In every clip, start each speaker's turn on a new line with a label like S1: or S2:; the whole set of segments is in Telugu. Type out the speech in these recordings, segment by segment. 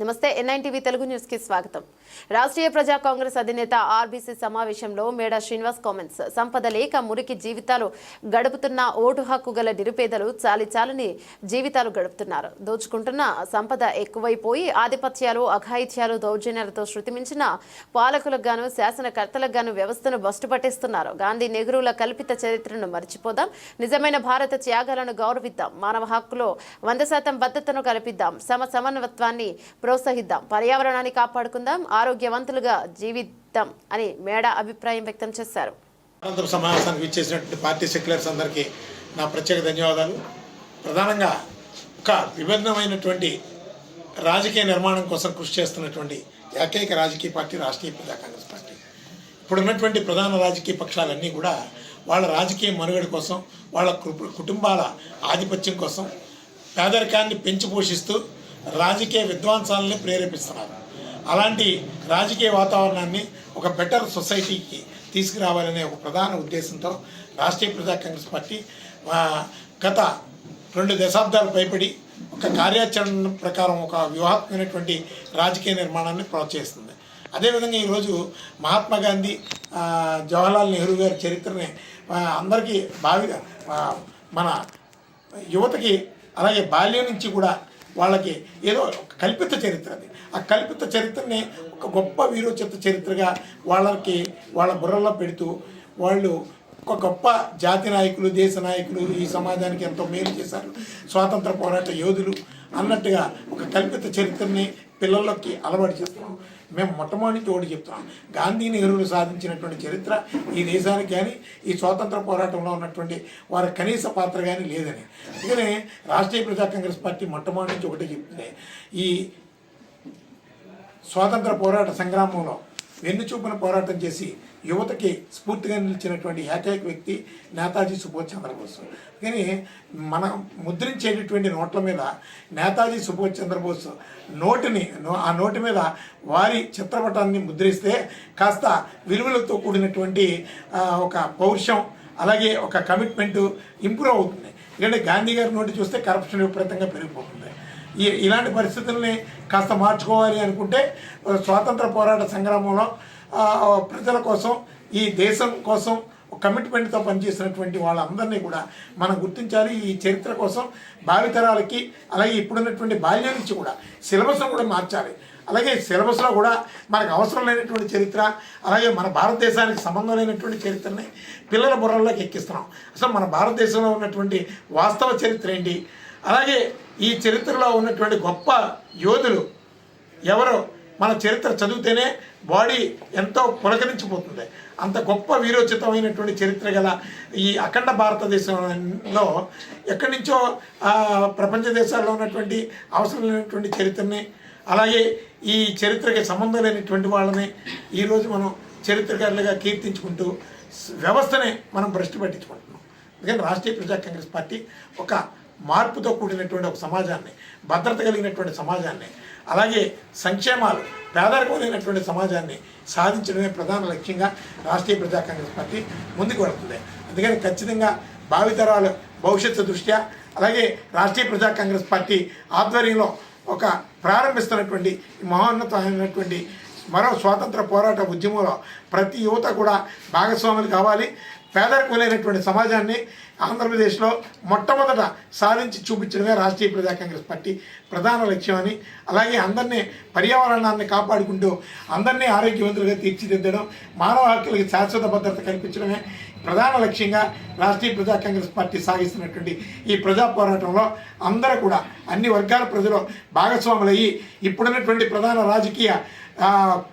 S1: నమస్తే ఎన్ఐన్ టీవీ తెలుగు న్యూస్కి స్వాగతం. రాష్ట్రీయ ప్రజా కాంగ్రెస్ అధినేత ఆర్బీసీ సమావేశంలో మేడా శ్రీనివాస్ కామెంట్స్ సంపద లేక మురికి జీవితాలు గడుపుతున్న ఓటు హక్కు గల నిరుపేదలు చాలి చాలని జీవితాలు గడుపుతున్నారు. దోచుకుంటున్న సంపద ఎక్కువైపోయి ఆధిపత్యాలు అఘాయిత్యాలు దౌర్జన్యాలతో శృతిమించిన పాలకులకు గాను శాసనకర్తలకు గాను వ్యవస్థను బస్టు పట్టిస్తున్నారు. గాంధీ నెహ్రూల కల్పిత చరిత్రను మర్చిపోదాం. నిజమైన భారత త్యాగాలను గౌరవిద్దాం. మానవ హక్కులో వంద శాతం భద్రతను కల్పిద్దాం. సమ సమన్వత్వాన్ని ప్రోత్సహిద్దాం. పర్యావరణాన్ని కాపాడుకుందాం ఆరోగ్యవంతులుగా జీవిద్దాం అని మేడ అభిప్రాయం వ్యక్తం చేశారు.
S2: అనంతరం సమావేశానికి ఇచ్చేసినటువంటి పార్టీ సెక్యులర్స్ అందరికీ నా ప్రత్యేక ధన్యవాదాలు. ప్రధానంగా ఒక విభిన్నమైనటువంటి రాజకీయ నిర్మాణం కోసం కృషి చేస్తున్నటువంటి ఏకైక రాజకీయ పార్టీ రాష్ట్రీయ ప్రజా కాంగ్రెస్ పార్టీ. ఇప్పుడు ఉన్నటువంటి ప్రధాన రాజకీయ పక్షాలన్నీ కూడా వాళ్ళ రాజకీయ మనుగడ కోసం వాళ్ళ కుటుంబాల ఆధిపత్యం కోసం పేదరికాన్ని పెంచి పోషిస్తూ రాజకీయ విద్వాంసాలని ప్రేరేపిస్తున్నారు. అలాంటి రాజకీయ వాతావరణాన్ని ఒక బెటర్ సొసైటీకి తీసుకురావాలనే ఒక ప్రధాన ఉద్దేశంతో రాష్ట్రీయ ప్రజా కాంగ్రెస్ పార్టీ గత రెండు దశాబ్దాలు పైబడి ఒక కార్యాచరణ ప్రకారం ఒక వ్యూహాత్మకమైనటువంటి రాజకీయ నిర్మాణాన్ని ప్రోత్సహిస్తుంది. అదేవిధంగా ఈరోజు మహాత్మా గాంధీ జవహర్లాల్ నెహ్రూ గారి చరిత్రని అందరికీ భావి మన యువతకి అలాగే బాల్యం నుంచి కూడా వాళ్ళకి ఏదో ఒక కల్పిత చరిత్ర అది. ఆ కల్పిత చరిత్రని ఒక గొప్ప వీరోచిత చరిత్రగా వాళ్ళకి వాళ్ళ బుర్రలో పెడుతూ వాళ్ళు ఒక గొప్ప జాతి నాయకులు దేశ నాయకులు ఈ సమాజానికి ఎంతో మేలు చేశారు. స్వాతంత్ర పోరాట యోధులు అన్నట్టుగా ఒక కల్పిత చరిత్రని పిల్లల్లోకి అలవాటు చేస్తున్నాం మేము మొట్టమొదటి ఒకటి చెప్తాం గాంధీ నెహ్రూలు సాధించినటువంటి చరిత్ర ఈ దేశానికి కానీ ఈ స్వాతంత్ర పోరాటంలో ఉన్నటువంటి వారి కనీస పాత్ర కానీ లేదని. అందుకనే రాష్ట్రీయ ప్రజా కాంగ్రెస్ పార్టీ మొట్టమొదటి నుంచి ఒకటే చెప్తుంది. ఈ స్వాతంత్ర పోరాట సంగ్రామంలో వెన్నుచూపున పోరాటం చేసి యువతకి స్ఫూర్తిగా నిలిచినటువంటి ఏకైక వ్యక్తి నేతాజీ సుభాష్ చంద్రబోస్. కానీ మనం ముద్రించేటటువంటి నోట్ల మీద నేతాజీ సుభాష్ చంద్రబోస్ నోటిని ఆ నోటి మీద వారి చిత్రపటాన్ని ముద్రిస్తే కాస్త విలువలతో కూడినటువంటి ఒక పౌరుషం అలాగే ఒక కమిట్మెంటు ఇంప్రూవ్ అవుతుంది. ఎందుకంటే గాంధీ గారి నోటి చూస్తే కరప్షన్ విపరీతంగా పెరిగిపోతుంది. ఈ ఇలాంటి పరిస్థితుల్ని కాస్త మార్చుకోవాలి అనుకుంటే స్వాతంత్ర పోరాట సంగ్రామంలో ప్రజల కోసం ఈ దేశం కోసం కమిట్మెంట్తో పనిచేసినటువంటి వాళ్ళందరినీ కూడా మనం గుర్తించాలి. ఈ చరిత్ర కోసం భావితరాలకి అలాగే ఇప్పుడున్నటువంటి బాల్యం నుంచి కూడా సిలబస్ను కూడా మార్చాలి. అలాగే సిలబస్లో కూడా మనకు అవసరం లేనటువంటి చరిత్ర అలాగే మన భారతదేశానికి సంబంధం లేనటువంటి చరిత్రని పిల్లల బుర్రల్లోకి ఎక్కిస్తున్నాం. అసలు మన భారతదేశంలో ఉన్నటువంటి వాస్తవ చరిత్ర ఏంటి? అలాగే ఈ చరిత్రలో ఉన్నటువంటి గొప్ప యోధులు ఎవరు మన చరిత్ర చదివితేనే బాడీ ఎంతో పులకరించిపోతుంది. అంత గొప్ప వీరోచితమైనటువంటి చరిత్ర గల ఈ అఖండ భారతదేశంలో ఎక్కడి నుంచో ప్రపంచ దేశాల్లో ఉన్నటువంటి అవసరం లేనటువంటి చరిత్రని అలాగే ఈ చరిత్రకి సంబంధం లేనటువంటి వాళ్ళని ఈరోజు మనం చరిత్రకారులుగా కీర్తించుకుంటూ వ్యవస్థనే మనం భ్రష్టు పట్టించుకుంటున్నాం. అందుకని రాష్ట్రీయ ప్రజా కాంగ్రెస్ పార్టీ ఒక మార్పుతో కూడినటువంటి ఒక సమాజాన్ని భద్రత కలిగినటువంటి సమాజాన్ని అలాగే సంక్షేమాలు పేదరికమైనటువంటి సమాజాన్ని సాధించడమే ప్రధాన లక్ష్యంగా రాష్ట్రీయ ప్రజా కాంగ్రెస్ పార్టీ ముందుకు వెళుతుంది. అందుకని ఖచ్చితంగా భావితరాలు భవిష్యత్తు దృష్ట్యా అలాగే రాష్ట్రీయ ప్రజా కాంగ్రెస్ పార్టీ ఆధ్వర్యంలో ఒక ప్రారంభిస్తున్నటువంటి మహోన్నతమైనటువంటి మరో స్వాతంత్ర పోరాట ఉద్యమంలో ప్రతి యువత కూడా భాగస్వాములు కావాలి. పేదరికం లేనటువంటి సమాజాన్ని ఆంధ్రప్రదేశ్లో మొట్టమొదట సాధించి చూపించడమే రాష్ట్రీయ ప్రజా కాంగ్రెస్ పార్టీ ప్రధాన లక్ష్యం అని. అలాగే అందరినీ పర్యావరణాన్ని కాపాడుకుంటూ అందరినీ ఆరోగ్యవంతులుగా తీర్చిదిద్దడం మానవ హక్కులకి శాశ్వత భద్రత కల్పించడమే ప్రధాన లక్ష్యంగా రాష్ట్రీయ ప్రజా కాంగ్రెస్ పార్టీ సాగిస్తున్నటువంటి ఈ ప్రజా పోరాటంలో అందరూ కూడా అన్ని వర్గాల ప్రజలు భాగస్వాములయ్యి ఇప్పుడున్నటువంటి ప్రధాన రాజకీయ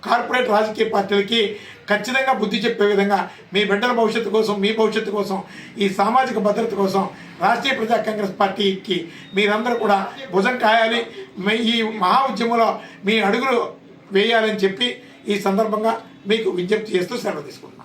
S2: కార్పొరేట్ రాజకీయ పార్టీలకి ఖచ్చితంగా బుద్ధి చెప్పే విధంగా మీ బిడ్డల భవిష్యత్తు కోసం మీ భవిష్యత్తు కోసం ఈ సామాజిక భద్రత కోసం రాష్ట్రీయ ప్రజా కాంగ్రెస్ పార్టీకి మీరందరూ కూడా భుజం కాయాలి. ఈ మహా ఉద్యమంలో మీ అడుగులు వేయాలని చెప్పి ఈ సందర్భంగా మీకు విజ్ఞప్తి చేస్తూ సెలవు తీసుకుంటాను